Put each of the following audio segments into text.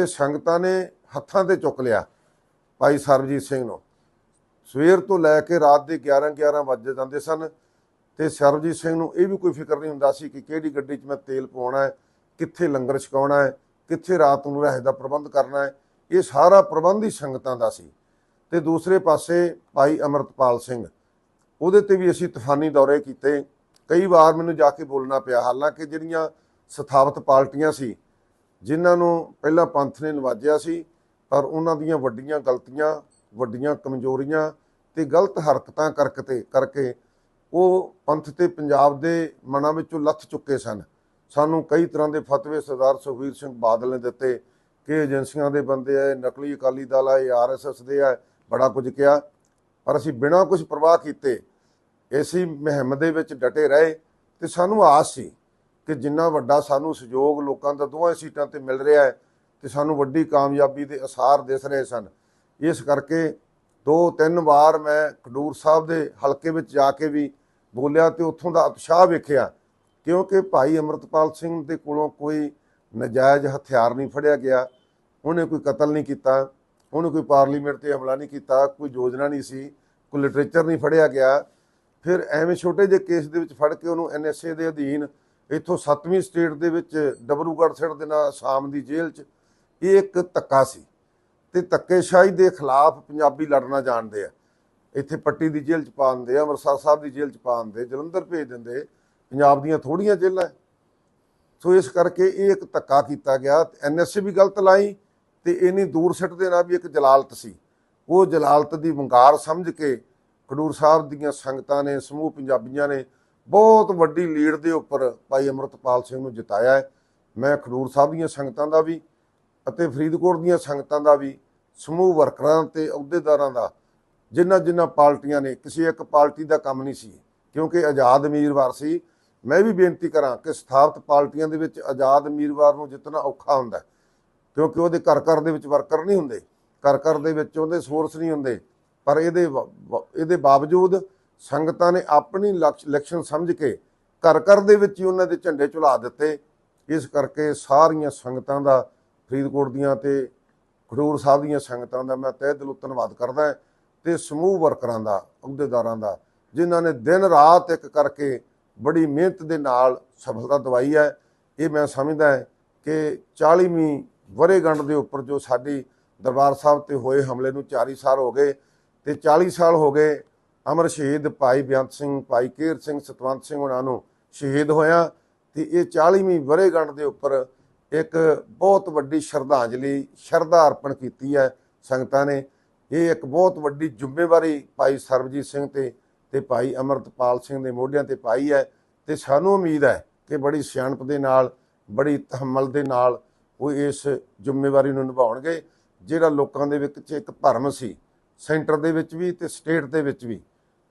ਤੇ ਸੰਗਤਾਂ ਨੇ ਹੱਥਾਂ ਤੇ ਚੁੱਕ ਲਿਆ ਭਾਈ ਸਰਬਜੀਤ ਸਿੰਘ ਨੂੰ। ਸਵੇਰ ਤੋਂ ਲੈ ਕੇ ਰਾਤ ਦੇ 11 11 ਵਜੇ ਜਾਂਦੇ ਸਨ ਤੇ ਸਰਬਜੀਤ ਸਿੰਘ ਨੂੰ ਇਹ ਵੀ ਕੋਈ ਫਿਕਰ ਨਹੀਂ ਹੁੰਦਾ ਸੀ ਕਿ ਕਿਹੜੀ ਗੱਡੀ 'ਚ ਮੈਂ ਤੇਲ ਪਾਉਣਾ ਹੈ, ਕਿੱਥੇ ਲੰਗਰ ਛਕਾਉਣਾ ਹੈ, ਕਿੱਥੇ ਰਾਤ ਨੂੰ ਰਹਿ ਦਾ ਪ੍ਰਬੰਧ ਕਰਨਾ ਹੈ। ਇਹ ਸਾਰਾ ਪ੍ਰਬੰਧ ਹੀ ਸੰਗਤਾਂ ਦਾ ਸੀ। ਤੇ ਦੂਸਰੇ ਪਾਸੇ ਭਾਈ ਅਮਰਤਪਾਲ ਸਿੰਘ, ਉਹਦੇ ਤੇ ਵੀ ਅਸੀਂ ਤੂਫਾਨੀ ਦੌਰੇ ਕੀਤੇ। ਕਈ ਵਾਰ ਮੈਨੂੰ ਜਾ ਕੇ ਬੋਲਣਾ ਪਿਆ, ਹਾਲਾਂਕਿ ਜਿਹੜੀਆਂ ਸਥਾਪਿਤ ਪਾਰਟੀਆਂ ਸੀ ਜਿਨ੍ਹਾਂ ਨੂੰ ਪਹਿਲਾਂ ਪੰਥ ਨੇ ਨਵਾਜਿਆ ਸੀ, ਪਰ ਉਹਨਾਂ ਦੀਆਂ ਵੱਡੀਆਂ ਗਲਤੀਆਂ, ਵੱਡੀਆਂ ਕਮਜ਼ੋਰੀਆਂ ਤੇ ਗਲਤ ਹਰਕਤਾਂ ਕਰਕੇ ਕਰਕੇ ਉਹ ਪੰਥ ਤੇ ਪੰਜਾਬ ਦੇ ਮਨਾਂ ਵਿੱਚੋਂ ਲੱਥ ਚੁੱਕੇ ਸਨ। ਸਾਨੂੰ ਕਈ ਤਰ੍ਹਾਂ ਦੇ ਫਤਵੇ ਸਰਦਾਰ ਸੁਖਬੀਰ ਸਿੰਘ ਬਾਦਲ ਨੇ ਦਿੱਤੇ ਕਿ ਏਜੰਸੀਆਂ ਦੇ ਬੰਦੇ ਆ ਨਕਲੀ ਅਕਾਲੀ ਦਲ ਆ ਇਹ ਆਰਐਸਐਸ ਦੇ ਆ ਬੜਾ ਕੁਝ ਕਿਹਾ। ਪਰ ਅਸੀਂ ਬਿਨਾਂ ਕੁਝ ਪ੍ਰਵਾਹ ਕੀਤੇ ਇਸੇ ਮੁਹਿੰਮ ਦੇ ਵਿੱਚ ਡਟੇ ਰਹੇ ਤੇ ਸਾਨੂੰ ਆਸ ਸੀ ਕਿ ਜਿੰਨਾ ਵੱਡਾ ਸਾਨੂੰ ਸਹਿਯੋਗ ਲੋਕਾਂ ਦਾ ਦੋਵਾਂ ਸੀਟਾਂ ਤੇ ਮਿਲ ਰਿਹਾ ਹੈ ਤੇ ਸਾਨੂੰ ਵੱਡੀ ਕਾਮਯਾਬੀ ਦੇ ਅਸਾਰ ਦਿਸ ਰਹੇ ਸਨ। ਇਸ ਕਰਕੇ ਦੋ ਤਿੰਨ ਵਾਰ ਮੈਂ ਖਡੂਰ ਸਾਹਿਬ ਦੇ ਹਲਕੇ ਵਿੱਚ ਜਾ ਕੇ ਵੀ ਬੋਲਿਆ ਤੇ ਉੱਥੋਂ ਦਾ ਉਤਸ਼ਾਹ ਵੇਖਿਆ, ਕਿਉਂਕਿ ਭਾਈ ਅਮਰਤਪਾਲ ਸਿੰਘ ਦੇ ਕੋਲੋਂ ਕੋਈ ਨਜਾਇਜ਼ ਹਥਿਆਰ ਨਹੀਂ ਫੜਿਆ ਗਿਆ। ਉਹਨੇ ਕੋਈ ਕਤਲ ਨਹੀਂ ਕੀਤਾ, ਉਹਨੇ ਕੋਈ ਪਾਰਲੀਮੈਂਟ ਤੇ ਹਮਲਾ ਨਹੀਂ ਕੀਤਾ, ਕੋਈ ਯੋਜਨਾ ਨਹੀਂ ਸੀ, ਕੋਈ ਲਿਟਰੇਚਰ ਨਹੀਂ ਫੜਿਆ ਗਿਆ। ਫਿਰ ਐਵੇਂ ਛੋਟੇ ਜਿਹੇ ਕੇਸ ਦੇ ਵਿੱਚ ਫੜ ਕੇ ਉਹਨੂੰ ਐਨਐਸਏ ਦੇ ਅਧੀਨ ਇੱਥੋਂ 7ਵੀਂ ਸਟੇਟ ਦੇ ਵਿੱਚ ਡਬਰੂਗੜ੍ਹ ਸਿੱਟ ਦੇ ਨਾਲ ਆਸਾਮ ਦੀ ਜੇਲ੍ਹ 'ਚ, ਇਹ ਇੱਕ ਧੱਕਾ ਸੀ। ਤੇ ਧੱਕੇਸ਼ਾਹੀ ਦੇ ਖਿਲਾਫ ਪੰਜਾਬੀ ਲੜਨਾ ਜਾਣਦੇ ਆ। ਇੱਥੇ ਪੱਟੀ ਦੀ ਜੇਲ੍ਹ 'ਚ ਪਾ ਦਿੰਦੇ ਆ, ਅੰਮ੍ਰਿਤਸਰ ਸਾਹਿਬ ਦੀ ਜੇਲ੍ਹ 'ਚ ਪਾ ਦਿੰਦੇ, ਜਲੰਧਰ ਭੇਜ ਦਿੰਦੇ, ਪੰਜਾਬ ਦੀਆਂ ਥੋੜੀਆਂ ਜੇਲ੍ਹਾਂ ਸੋ ਇਸ ਕਰਕੇ ਇਹ ਇੱਕ ਧੱਕਾ ਕੀਤਾ ਗਿਆ। ਐਨਐਸਏ ਵੀ ਗਲਤ ਲਾਈ ਤੇ ਇੰਨੀ ਦੂਰ ਸਿੱਟ ਦੇਣਾ ਵੀ ਇੱਕ ਜਲਾਲਤ ਸੀ। ਉਹ ਜਲਾਲਤ ਦੀ ਵੰਗਾਰ ਸਮਝ ਕੇ ਖਡੂਰ ਸਾਹਿਬ ਦੀਆਂ ਸੰਗਤਾਂ ਨੇ, ਸਮੂਹ ਪੰਜਾਬੀਆਂ ਨੇ ਬਹੁਤ ਵੱਡੀ ਲੀਡ ਦੇ ਉੱਪਰ ਭਾਈ ਅਮਰਤਪਾਲ ਸਿੰਘ ਨੂੰ ਜਿਤਾਇਆ ਹੈ। ਮੈਂ ਖਡੂਰ ਸਾਹਿਬ ਦੀਆਂ ਸੰਗਤਾਂ ਦਾ ਵੀ ਅਤੇ ਫਰੀਦਕੋਟ ਦੀਆਂ ਸੰਗਤਾਂ ਦਾ ਵੀ, ਸਮੂਹ ਵਰਕਰਾਂ ਤੇ ਅਹੁਦੇਦਾਰਾਂ ਦਾ, ਜਿਨ੍ਹਾਂ ਜਿਨ੍ਹਾਂ ਪਾਰਟੀਆਂ ਨੇ, ਕਿਸੇ ਇੱਕ ਪਾਰਟੀ ਦਾ ਕੰਮ ਨਹੀਂ ਸੀ, ਕਿਉਂਕਿ ਆਜ਼ਾਦ ਉਮੀਦਵਾਰ ਸੀ। ਮੈਂ ਵੀ ਬੇਨਤੀ ਕਰਾਂ ਕਿ ਸਥਾਪਿਤ ਪਾਰਟੀਆਂ ਦੇ ਵਿੱਚ ਆਜ਼ਾਦ ਉਮੀਦਵਾਰ ਨੂੰ ਜਿੱਤਣਾ ਔਖਾ ਹੁੰਦਾ ਕਿਉਂਕਿ ਉਹਦੇ ਘਰ ਘਰ ਦੇ ਵਿੱਚ ਵਰਕਰ ਨਹੀਂ ਹੁੰਦੇ, ਘਰ ਘਰ ਦੇ ਵਿੱਚ ਉਹਦੇ ਸੋਰਸ ਨਹੀਂ ਹੁੰਦੇ, ਪਰ ਇਹਦੇ ਬ- ਬ- ਇਹਦੇ ਬਾਵਜੂਦ ਸੰਗਤਾਂ ਨੇ ਆਪਣੀ ਲਕਸ਼- ਇਲੈਕਸ਼ਨ ਸਮਝ ਕੇ ਘਰ ਘਰ ਦੇ ਵਿੱਚ ਹੀ ਉਹਨਾਂ ਦੇ ਝੰਡੇ ਝੁਲਾ ਦਿੱਤੇ। ਇਸ ਕਰਕੇ ਸਾਰੀਆਂ ਸੰਗਤਾਂ ਦਾ, ਫਰੀਦਕੋਟ ਦੀਆਂ ਤੇ ਖਡੂਰ ਸਾਹਿਬ ਦੀਆਂ ਸੰਗਤਾਂ ਦਾ ਮੈਂ ਤਹਿ ਦਿਲੋਂ ਧੰਨਵਾਦ ਕਰਦਾ ਹਾਂ ਤੇ ਸਮੂਹ ਵਰਕਰਾਂ ਦਾ, ਅਹੁਦੇਦਾਰਾਂ ਦਾ, ਜਿਨ੍ਹਾਂ ਨੇ ਦਿਨ ਰਾਤ ਇੱਕ ਕਰਕੇ ਬੜੀ ਮਿਹਨਤ ਦੇ ਨਾਲ ਸਫਲਤਾ ਦਵਾਈ ਹੈ। ਇਹ ਮੈਂ ਸਮਝਦਾ ਕਿ 40ਵੀਂ ਵਰੇਗੰਢ ਦੇ ਉੱਪਰ ਜੋ ਸਾਡੀ ਦਰਬਾਰ ਸਾਹਿਬ ਤੇ ਹੋਏ ਹਮਲੇ ਨੂੰ 40 ਸਾਲ ਹੋ ਗਏ ਤੇ 40 ਸਾਲ ਹੋ ਗਏ ਅਮਰ ਸ਼ਹੀਦ ਭਾਈ ਬੇਅੰਤ ਸਿੰਘ, ਭਾਈ ਕੇਰ ਸਿੰਘ, ਸਤਵੰਤ ਸਿੰਘ ਉਹਨਾਂ ਨੂੰ ਸ਼ਹੀਦ ਹੋਇਆ ਤੇ ਇਹ 40ਵੀਂ ਵਰੇਗੰਢ ਦੇ ਉੱਪਰ ਇੱਕ ਬਹੁਤ ਵੱਡੀ ਸ਼ਰਧਾਂਜਲੀ, ਸ਼ਰਧਾ ਅਰਪਣ ਕੀਤੀ ਹੈ ਸੰਗਤਾਂ ਨੇ। ਇਹ ਇੱਕ ਬਹੁਤ ਵੱਡੀ ਜ਼ਿੰਮੇਵਾਰੀ ਭਾਈ ਸਰਬਜੀਤ ਸਿੰਘ ਤੇ ਤੇ ਭਾਈ ਅਮਰਤਪਾਲ ਸਿੰਘ ਦੇ ਮੋਢਿਆਂ ਤੇ ਪਾਈ ਹੈ ਤੇ ਸਾਨੂੰ ਉਮੀਦ ਹੈ ਕਿ ਬੜੀ ਸਿਆਣਪ ਦੇ ਨਾਲ, ਬੜੀ ਤਹਮਲ ਦੇ ਨਾਲ ਉਹ ਇਸ ਜ਼ਿੰਮੇਵਾਰੀ ਨੂੰ ਨਿਭਾਉਣਗੇ, ਜਿਹੜਾ ਲੋਕਾਂ ਦੇ ਵਿੱਚ ਇੱਕ ਭਰਮ ਸੀ, ਸੈਂਟਰ ਦੇ ਵਿੱਚ ਵੀ ਤੇ ਸਟੇਟ ਦੇ ਵਿੱਚ ਵੀ।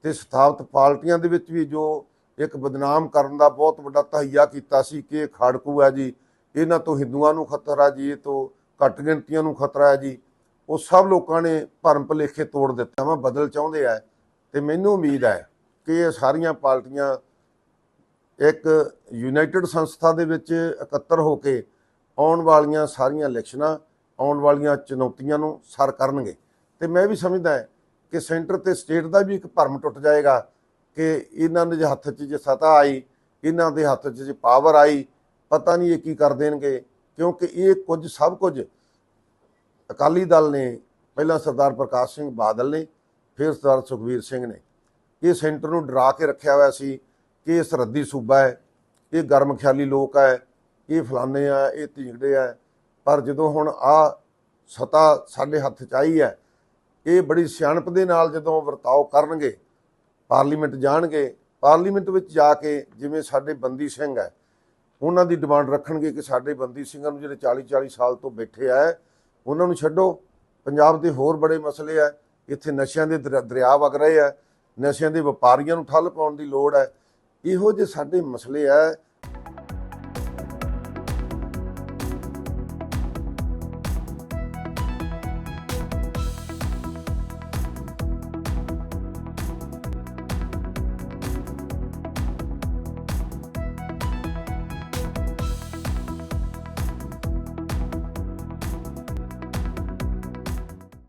ਤੇ ਸਥਾਪਿਤ ਪਾਰਟੀਆਂ ਦੇ ਵਿੱਚ ਵੀ ਜੋ ਇੱਕ ਬਦਨਾਮ ਕਰਨ ਦਾ ਬਹੁਤ ਵੱਡਾ ਤਹਈਆ ਕੀਤਾ ਸੀ ਕਿ ਇਹ ਖਾੜਕੂ ਹੈ ਜੀ, ਇਹਨਾਂ ਤੋਂ ਹਿੰਦੂਆਂ ਨੂੰ ਖਤਰਾ ਜੀ, ਇਹ ਤੋਂ ਘੱਟ ਗਿਣਤੀਆਂ ਨੂੰ ਖਤਰਾ ਹੈ ਜੀ। ਉਹ ਸਭ ਲੋਕਾਂ ਨੇ ਭਰਮ ਭੁਲੇਖੇ ਤੋੜ ਦਿੱਤਾ ਵਾ ਬਦਲ ਚਾਹੁੰਦੇ ਆ ਤੇ ਮੈਨੂੰ ਉਮੀਦ ਹੈ ਕਿ ਇਹ ਸਾਰੀਆਂ ਪਾਰਟੀਆਂ ਇੱਕ ਯੂਨਾਈਟਿਡ ਸੰਸਥਾ ਦੇ ਵਿੱਚ ਇਕੱਤਰ ਹੋ ਕੇ ਆਉਣ ਵਾਲੀਆਂ ਸਾਰੀਆਂ ਇਲੈਕਸ਼ਨਾਂ, ਆਉਣ ਵਾਲੀਆਂ ਚੁਣੌਤੀਆਂ ਨੂੰ ਸਰ ਕਰਨਗੇ। ਤੇ ਮੈਂ ਵੀ ਸਮਝਦਾ ਹਾਂ ਕਿ ਸੈਂਟਰ ਤੇ ਸਟੇਟ ਦਾ ਵੀ ਇੱਕ ਭਰਮ ਟੁੱਟ ਜਾਏਗਾ ਕਿ ਇਹਨਾਂ ਦੇ ਹੱਥ 'ਚ ਜੇ ਸਤਾ ਆਈ, ਇਹਨਾਂ ਦੇ ਹੱਥ 'ਚ ਜੇ ਪਾਵਰ ਆਈ, ਪਤਾ ਨਹੀਂ ਇਹ ਕੀ ਕਰ ਦੇਣਗੇ। ਕਿਉਂਕਿ ਇਹ ਕੁਝ ਸਭ ਕੁਝ ਅਕਾਲੀ ਦਲ ਨੇ, ਪਹਿਲਾਂ ਸਰਦਾਰ ਪ੍ਰਕਾਸ਼ ਸਿੰਘ ਬਾਦਲ ਨੇ, ਫਿਰ ਸਰਦਾਰ ਸੁਖਬੀਰ ਸਿੰਘ ਨੇ। ਇਹ ਸੈਂਟਰ ਨੂੰ ਡਰਾ ਕੇ ਰੱਖਿਆ ਹੋਇਆ ਸੀ ਕਿ ਇਹ ਸਰਹੱਦੀ ਸੂਬਾ ਹੈ, ਇਹ ਗਰਮ ਖਿਆਲੀ ਲੋਕ ਹੈ, ਇਹ ਫਲਾਣੇ ਆ, ਇਹ ਢੀਂਗੜੇ ਆ। ਪਰ ਜਦੋਂ ਹੁਣ ਆ ਸਤਾ ਸਾਡੇ ਹੱਥ 'ਚ ਆਈ ਹੈ ਇਹ ਬੜੀ ਸਿਆਣਪ ਦੇ ਨਾਲ ਜਦੋਂ ਵਰਤਾਓ ਕਰਨਗੇ, ਪਾਰਲੀਮੈਂਟ ਜਾਣਗੇ, ਪਾਰਲੀਮੈਂਟ ਵਿੱਚ ਜਾ ਕੇ ਜਿਵੇਂ ਸਾਡੇ ਬੰਦੀ ਸਿੰਘ ਹੈ, ਉਹਨਾਂ ਦੀ ਡਿਮਾਂਡ ਰੱਖਣਗੇ ਕਿ ਸਾਡੇ ਬੰਦੀ ਸਿੰਘਾਂ ਨੂੰ ਜਿਹੜੇ 40 40 ਸਾਲ ਤੋਂ ਬੈਠੇ ਆ, ਉਹਨਾਂ ਨੂੰ ਛੱਡੋ। ਪੰਜਾਬ ਦੇ ਹੋਰ ਬੜੇ ਮਸਲੇ ਆ, ਇੱਥੇ ਨਸ਼ਿਆਂ ਦੇ ਦਰ- ਦਰਿਆ ਵਗ ਰਹੇ ਆ, ਨਸ਼ਿਆਂ ਦੇ ਵਪਾਰੀਆਂ ਨੂੰ ਠੱਲ ਪਾਉਣ ਦੀ ਲੋੜ ਹੈ। ਇਹੋ ਜਿਹੇ ਸਾਡੇ ਮਸਲੇ ਆ